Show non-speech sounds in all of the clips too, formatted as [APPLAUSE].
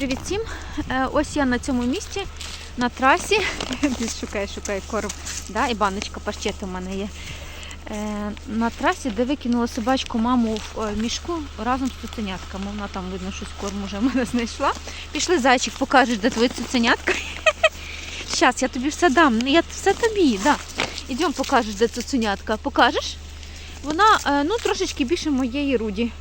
Привіт всім! Е, Ось я на цьому місці, на трасі. [LAUGHS] Шукаю, шукаю корм. Да? І баночка паштету в мене є. Е, На трасі, де викинула собачку маму в е, мішку разом з цуценятками. Вона там, видно, щось корм уже в мене [LAUGHS] знайшла. Пішли зайчик, покажеш, де твої цуценятка. [LAUGHS] Зараз я тобі все дам. Я все тобі, да. Ідемо покажеш, де цуценятка. Покажеш? Вона ну, трошечки більше моєї руді.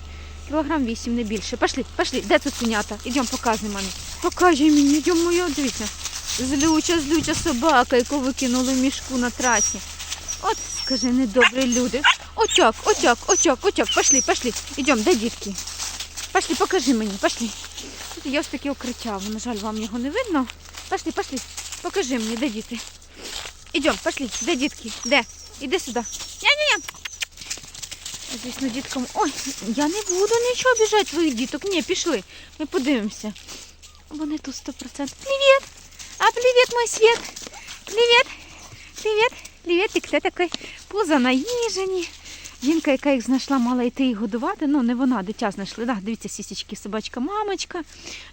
Кілограм 8, не більше. Пошли, пошли, де цуценята? Ідемо, показуй мене. Покажи мені, йдемо моя, дивіться. Злюча, злюча собака, яку викинули в мішку на трасі. От, скажи, недобрі люди. Очок, очок, очок, очок. Пошли, пошли. Ідемо, де дітки? Пошли, покажи мені, пошли. Тут є ось таке укриття, на жаль, вам його не видно. Пошли, пошли, покажи мені, де діти. Ідемо, пошли, де дітки? Де? Іди сюди. Ня-ня-ня. Звісно, діткам. Ой, я не буду нічого обіжати твоїх діток. Ні, пішли. Ми подивимося. Вони тут 100%. Привіт! А привіт, мой світ! Привіт! Привіт! Привіт, і хто такий? Пузо наїжені. Жінка, яка їх знайшла, мала йти їх годувати. Ну, не вона, дитя знайшли. Да, дивіться, сісічки, собачка, мамочка.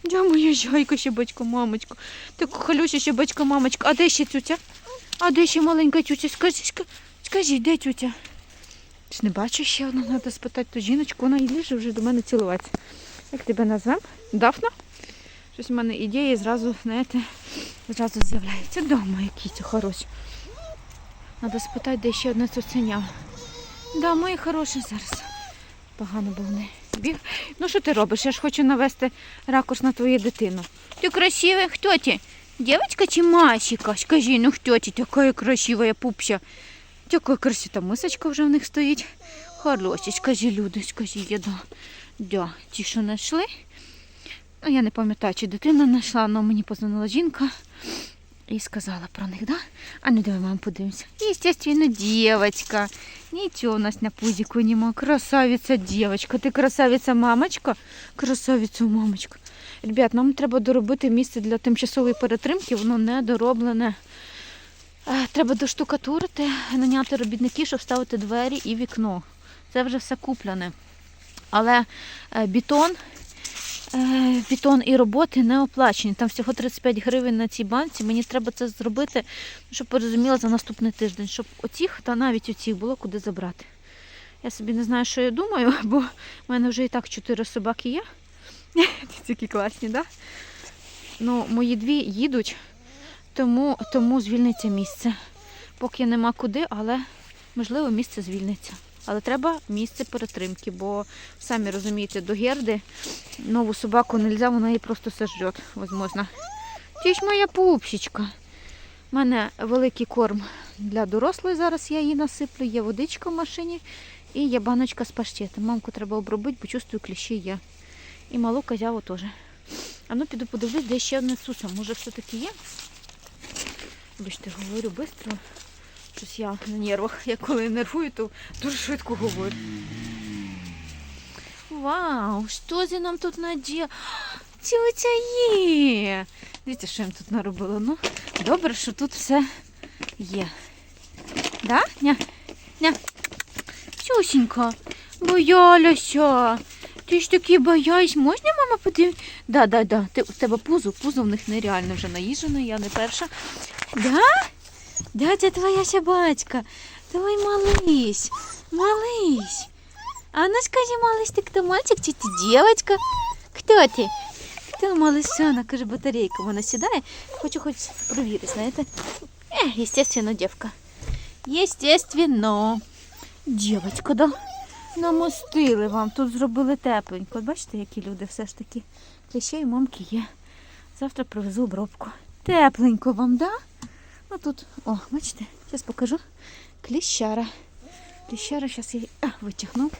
Де моя жайка, щебачка, мамочка. Така халюша, щебачка, мамочка. А де ще тютя? А де ще маленька тютя? Скажи, ска- скажіть, де тютя? Ж не бачу ще одну, треба спитати ту жіночку, вона і ліже вже до мене цілуватися. Як тебе назвем? Дафна? Щось в мене ідеї зразу, знаєте, зразу з'являються. Дома які це хороші. Треба спитати, де ще одне цуценя. Да, мої хороші зараз. Погано бо вони біг. Ну що ти робиш? Я ж хочу навести ракурс на твою дитину. Ти красивий, хто ти? Дівчинка чи Масіка? Скажи, ну хто ти? Така красива пупся. Яка красита мисочка вже в них стоїть. Хороші, скажи, люди, скажи, я да. Ті, що знайшли. Ну, я не пам'ятаю, чи дитина знайшла, але мені позвонила жінка і сказала про них, да? А ну давай, мам, подивимося. Естественно, дівчинка. Нічого у нас на пузику нема. Красавиця дівчинка. Ти красавиця мамочка? Красавиця мамочка. Ребят, нам треба доробити місце для тимчасової перетримки, воно не дороблене. Е, Треба доштукатурити, наняти робітників, щоб ставити двері і вікно. Це вже все куплене. Але е, бетон, е, і роботи не оплачені. Там всього 35 гривень на цій банці. Мені треба це зробити, щоб порозуміла за наступний тиждень, щоб оцих та навіть оцих було куди забрати. Я собі не знаю, що я думаю, [LAUGHS] бо в мене вже і так чотири собаки є. [LAUGHS] Такі класні, так? Да? Ну, мої дві їдуть тому, тому звільниться місце. Поки нема куди, але можливо місце звільниться. Але треба місце перетримки, бо самі розумієте, до герди нову собаку не можна, вона її просто сожрет, возможно. Ти ж моя пупсічка. У мене великий корм для дорослої, зараз я її насиплю, є водичка в машині і є баночка з паштетом. Мамку треба обробити, бо чувствую, кліщі є. І малу козяву теж. А ну піду подивлюсь, де ще одне цуця. Може все-таки є? Бачите, говорю швидко. Щось я на нервах. Я коли нервую, то дуже швидко говорю. Вау, що це нам тут надє? Тютя є. Дивіться, що я їм тут наробила. Ну, добре, що тут все є. Да? Ня? Ня? Тюсенька, боялася. Ти ж такий боясь, можна, мама, подивитися? Да, да, да. Ти, у тебе пузо, пузо в них нереально вже наїжджено, я не перша. Да? Да, це твоя собачка. Твой малысь. Малысь. А ну скажи, малысь, ты кто, мальчик чи ти девочка? Хто ти? Хто малышона? Каже, батарейка вона сідає. Хочу хоч провірити, знаєте. Е, естественно, дівка. Естественно. Дівочка, да? Намостили вам, тут зробили тепленько. Бачите, які люди все ж таки. Та ще й мамки є. Завтра привезу обробку. Тепленько вам, да? Ну тут, о, бачите, зараз покажу. Кліщара. Кліщара, зараз її а, витягну.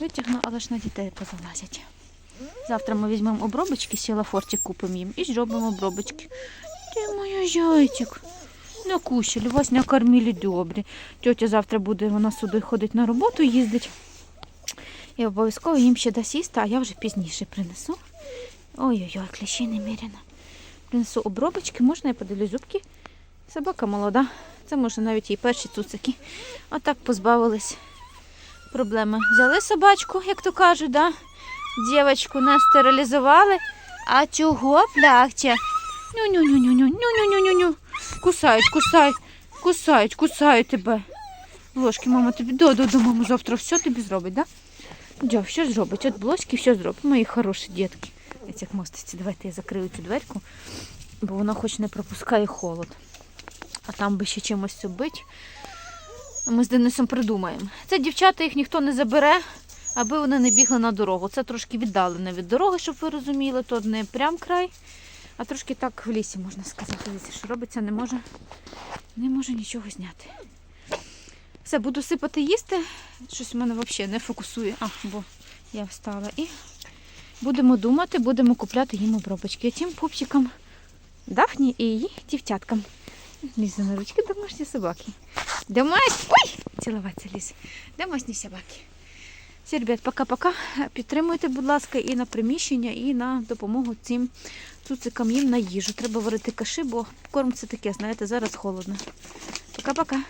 Витягну, але ж на дітей позалазять. Завтра ми візьмемо обробочки, сіла форті купимо їм і зробимо обробочки. Ти моя зайчик. Накушали, вас накормили добре. Тетя завтра буде, вона сюди ходить на роботу, їздить. І обов'язково їм ще дасть їсти, а я вже пізніше принесу. Ой-ой-ой, кліщі неміряно. Принесу обробочки, можна я поділю зубки. Собака молода. Це може навіть її перші цуцики. А так позбавились проблеми. Взяли собачку, як то кажуть, да? дівчинку нас стерилізували. А чого плаче? Ню-ню-ню-ню-ню-ню-ню-ню-ню. Кусають, кусають, кусають, кусають тебе. Ложки, мама тобі до, до, до, завтра все тобі зробить, да? Дя, все зробить. От блоски все зробить. Мої хороші дітки. Як мостиці, давайте я закрию цю дверку, бо вона хоч не пропускає холод. А там би ще чимось це бить. Ми з Денисом придумаємо. Це дівчата їх ніхто не забере, аби вони не бігли на дорогу. Це трошки віддалене від дороги, щоб ви розуміли. Тут не прям край, а трошки так в лісі, можна сказати. Що робиться, не може, не може нічого зняти. Все, буду сипати їсти. Щось в мене взагалі не фокусує. А, бо я встала. І будемо думати, будемо купляти їм обробочки. Тим пупчикам Дафні і її дівчаткам. Ліза на ручки домашні собаки. Домашні. Ой! Цілуватися Ліза. Домашні собаки. Всі, ребят, пока-пока. Підтримуйте, будь ласка, і на приміщення, і на допомогу цим цуцикам їм на їжу. Треба варити каши, бо корм це таке, знаєте, зараз холодно. Пока-пока.